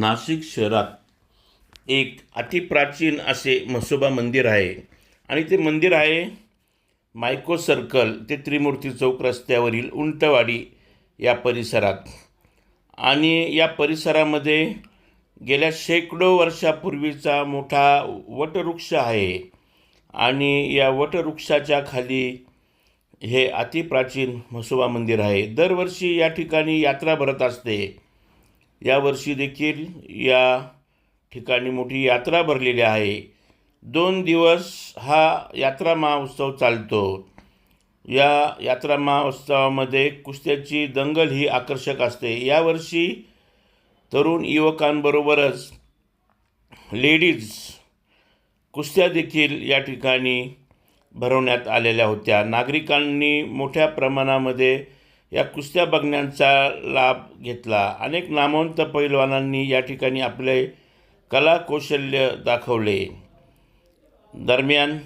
नाशिक शहरात एक अतिप्राचीन असे म्हसोबा मंदिर आहे. आणि ते मंदिर आहे मायको सर्कल ते त्रिमूर्ती चौक रस्त्यावरील उंटवाडी या परिसरात. आणि या परिसरामध्ये गेल्या शेकडो वर्षापूर्वीचा मोठा वटवृक्ष आहे. आणि या वटवृक्षाच्या खाली हे अतिप्राचीन म्हसोबा मंदिर आहे. दरवर्षी या ठिकाणी यात्रा भरत असते. यावर्षी देखील या ठिकाणी मोठी यात्रा भरलेली आहे. दोन दिवस हा यात्रा महोत्सव चालतो. या यात्रा महोत्सवामध्ये कुस्त्याची दंगल ही आकर्षक असते. यावर्षी तरुण युवकांबरोबरच लेडीज कुस्त्या देखील या ठिकाणी भरवण्यात आलेल्या होत्या. नागरिकांनी मोठ्या प्रमाणामध्ये या कुस्त्या बघण्यांचा लाभ घेतला. अनेक नामवंत पैलवानांनी या ठिकाणी आपले कला कौशल्य दाखवले. दरम्यान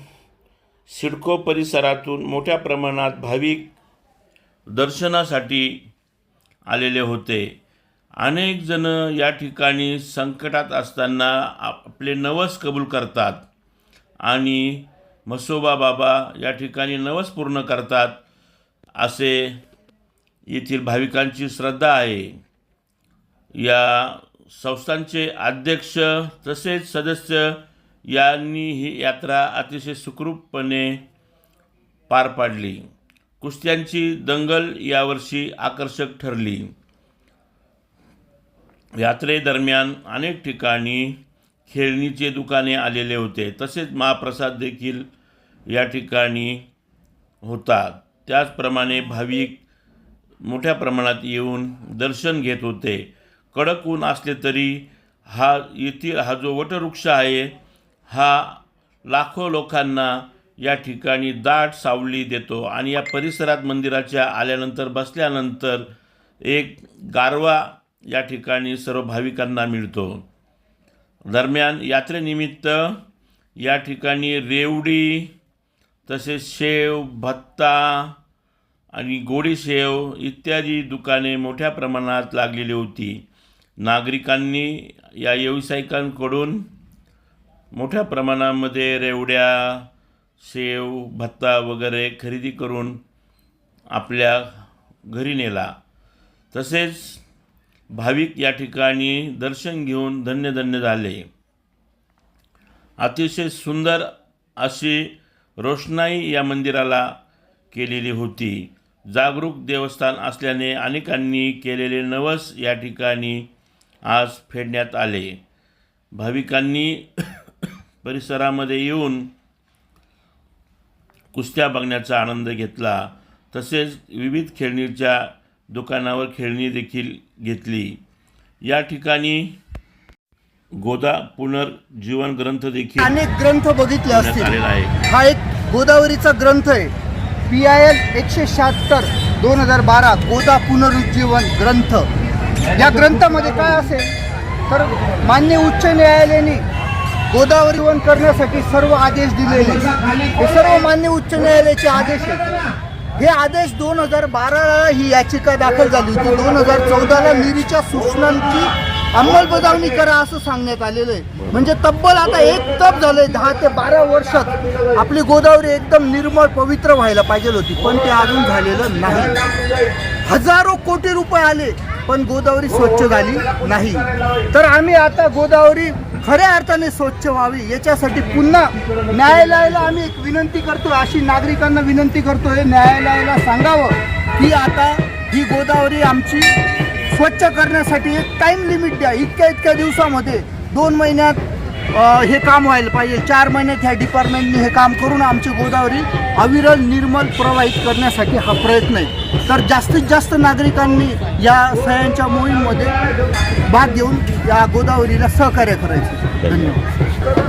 सिडको परिसरातून मोठ्या प्रमाणात भाविक दर्शनासाठी आलेले होते. अनेक जण या ठिकाणी संकटात असताना आपले नवस कबूल करतात आणि म्हसोबा बाबा या ठिकाणी नवस पूर्ण करतात असे येथील भाविकांची श्रद्धा आहे. या संस्थांचे अध्यक्ष तसेच सदस्य यांनी ही यात्रा अतिशय सुखरूपपणे पार पाडली. कुस्त्यांची दंगल यावर्षी आकर्षक ठरली. यात्रेदरम्यान अनेक ठिकाणी खेळणीचे दुकाने आलेले होते. तसेच महाप्रसाद देखील या ठिकाणी होता. त्याचप्रमाणे भाविक मोठ्या प्रमाणात येऊन दर्शन घेत होते. कडक ऊन असले तरी हा येथील हा जो वटवृक्ष आहे हा लाखो लोकांना या ठिकाणी दाट सावली देतो आणि या परिसरात मंदिराच्या आल्यानंतर बसल्यानंतर एक गारवा या ठिकाणी सर्व भाविकांना मिळतो. दरम्यान यात्रेनिमित्त या ठिकाणी रेवडी तसेच शेव भत्ता आणि गोडीसेव इत्यादी दुकाने मोठ्या प्रमाणात लागलेली होती. नागरिकांनी या व्यावसायिकांकडून मोठ्या प्रमाणामध्ये रेवड्या शेव भत्ता वगैरे खरेदी करून आपल्या घरी नेला. तसेच भाविक या ठिकाणी दर्शन घेऊन धन्य धन्य झाले. अतिशय सुंदर अशी रोषणाई या मंदिराला केलेली होती. जागरूक देवस्थान असल्याने अनेकांनी केलेले नवस या ठिकाणी आज फेडण्यात आले. भाविकांनी परिसरामध्ये येऊन कुस्त्या बघण्याचा आनंद घेतला. तसेच विविध खेळणीच्या दुकानावर खेळणी देखील घेतली. या ठिकाणी गोदा पुनर्जीवन ग्रंथ देखील अनेक ग्रंथ बघितले असतील. आलेला आहे. हा एक गोदावरीचा ग्रंथ आहे. पी आय एल एकशे शहात्तर दोन हजार बारा गोदा पुनरुज्जीवन ग्रंथ. या ग्रंथामध्ये काय असेल? तर मान्य उच्च न्यायालयाने गोदावरी वन करण्यासाठी सर्व आदेश दिलेले. हे सर्व मान्य उच्च न्यायालयाचे आदेश आहेत. हे आदेश दोन हजार बाराला ही याचिका दाखल झाली होती. दोन हजार चौदाला निरीच्या सूचनांची अंमलबजावणी करा असं सांगण्यात आलेलं आहे. म्हणजे तब्बल आता एक तप झालंय दहा ते बारा वर्षात आपली गोदावरी एकदम निर्मळ पवित्र व्हायला पाहिजे होती. पण ते अजून झालेलं नाही. हजारो कोटी रुपये आले पण गोदावरी स्वच्छ झाली नाही. तर आम्ही आता गोदावरी खऱ्या अर्थाने स्वच्छ व्हावी याच्यासाठी पुन्हा न्यायालयाला आम्ही एक विनंती करतो अशी नागरिकांना विनंती करतोय न्यायालयाला सांगावं की आता ही गोदावरी आमची स्वच्छ करण्यासाठी एक टाईम लिमिट द्या. इतक्या इतक्या दिवसामध्ये दोन महिन्यात हे काम व्हायला पाहिजे. चार महिन्यात ह्या डिपार्टमेंटने हे काम करून आमची गोदावरी अविरल निर्मल प्रवाहित करण्यासाठी हा प्रयत्न आहे. तर जास्तीत जास्त नागरिकांनी या सह्यांच्या मोहीममध्ये भाग घेऊन या गोदावरीला सहकार्य करायचं. धन्यवाद.